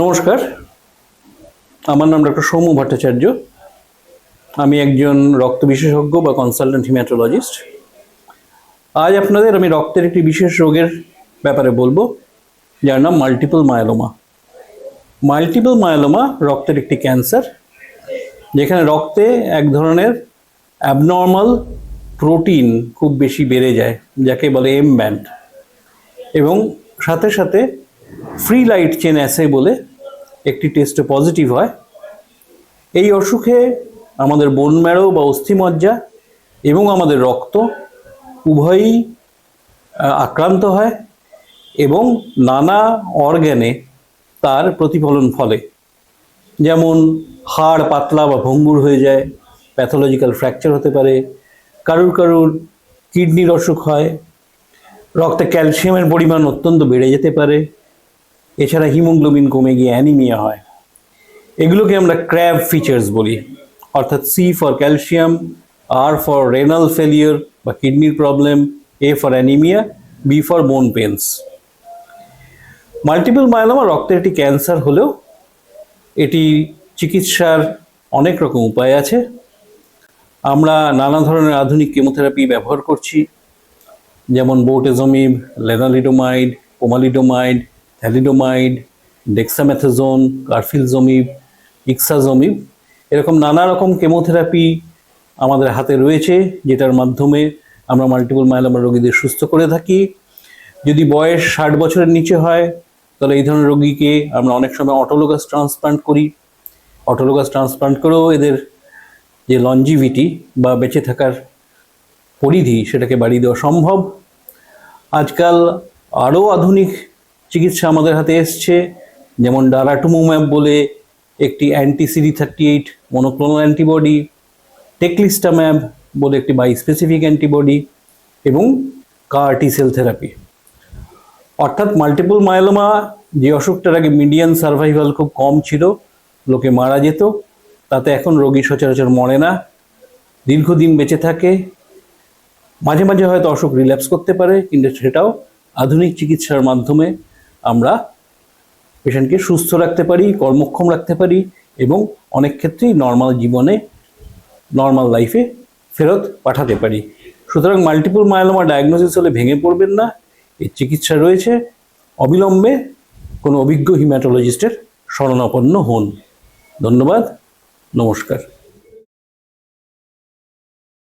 নমস্কার। আমার নাম ডক্টর সৌম্য ভট্টাচার্য। আমি একজন রক্ত বিশেষজ্ঞ বা কনসালটেন্ট হিম্যাটোলজিস্ট আজ আপনাদের আমি রক্তের একটি বিশেষ রোগের ব্যাপারে বলব, যার নাম মাল্টিপল মায়োলোমা মাল্টিপল মায়োলোমা রক্তের একটি ক্যান্সার যেখানে রক্তে এক ধরনের অ্যাবনর্মাল প্রোটিন খুব বেশি বেড়ে যায়, যাকে বলে এম ব্যান্ড এবং সাথে সাথে ফ্রি লাইট চেন অ্যাসে বলে একটি টেস্টে পজিটিভ হয়। এই অসুখে আমাদের বোন ম্যারো বা অস্থিমজ্জা এবং আমাদের রক্ত উভয়ই আক্রান্ত হয় এবং নানা অর্গ্যানে তার প্রতিফলন ফলে। যেমন হাড় পাতলা বা ভঙ্গুর হয়ে যায় প্যাথোলজিক্যাল ফ্র্যাকচার হতে পারে, কারুর কারুর কিডনির অসুখ হয়, রক্তে ক্যালসিয়ামের পরিমাণ অত্যন্ত বেড়ে যেতে পারে এছাড়া হিমোগ্লোবিন কমে গিয়ে অ্যানিমিয়া হয়। এগুলোকে আমরা ক্র্যাব ফিচার্স বলি, অর্থাৎ C for calcium, R for renal failure বা কিডনির problem, A for anaemia, B for bone pains multiple myeloma রক্তের একটি ক্যান্সার হলেও এটি চিকিৎসার অনেক রকম উপায় আছে। আমরা নানা ধরনের আধুনিক কেমোথেরাপি ব্যবহার করছি, যেমন বোটেজমিব, লেনালিডোমাইড, পোমালিডোমাইড থ্যালিডোমাইড ডেক্সামেথাজোন কারফিলজমিব ইক্সাজমিব এরকম নানা রকম কেমোথেরাপি আমাদের হাতে রয়েছে, যেটার মাধ্যমে আমরা মাল্টিপল মাইলোমা রোগীদের সুস্থ করে থাকি। যদি বয়স ষাট বছরের নিচে হয়, তাহলে এই ধরনের রোগীকে আমরা অনেক সময় অটোলোগাস ট্রান্সপ্লান্ট করি। অটোলোগাস ট্রান্সপ্লান্ট করেও এদের যে লঞ্জিভিটি বা বেঁচে থাকার পরিধি সেটাকে বাড়িয়ে দেওয়া সম্ভব। আজকাল আরও আধুনিক চিকিৎসা আমাদের হাতে এসছে। যেমন ডারাটুমুম্যাব বলে একটি anti CD thirty eight monoclonal antibody teclistamab বলে একটি বাইস্পেসিফিক অ্যান্টিবডি এবং কার্টি সেল থেরাপি অর্থাৎ মাল্টিপল মায়োলোমা যে অসুখটার আগে মিডিয়ান সার্ভাইভাল খুব কম ছিল, লোকে মারা যেত, তাতে এখন রোগী সচরাচর মরে না, দীর্ঘদিন বেঁচে থাকে। মাঝে মাঝে হয়তো অসুখ রিল্যাপস করতে পারে, কিন্তু সেটাও আধুনিক চিকিৎসার মাধ্যমে আমরা পেশেন্টকে সুস্থ রাখতে পারি, কর্মক্ষম রাখতে পারি এবং অনেক ক্ষেত্রেই নর্মাল জীবনে নর্মাল লাইফে ফেরত পাঠাতে পারি। সুতরাং মাল্টিপল মায়োলোমা ডায়াগনোসিস হলে ভেঙে পড়বেন না, এর চিকিৎসা রয়েছে। অবিলম্বে কোনো অভিজ্ঞ হিম্যাটোলজিস্টের শরণাপন্ন হন। ধন্যবাদ, নমস্কার।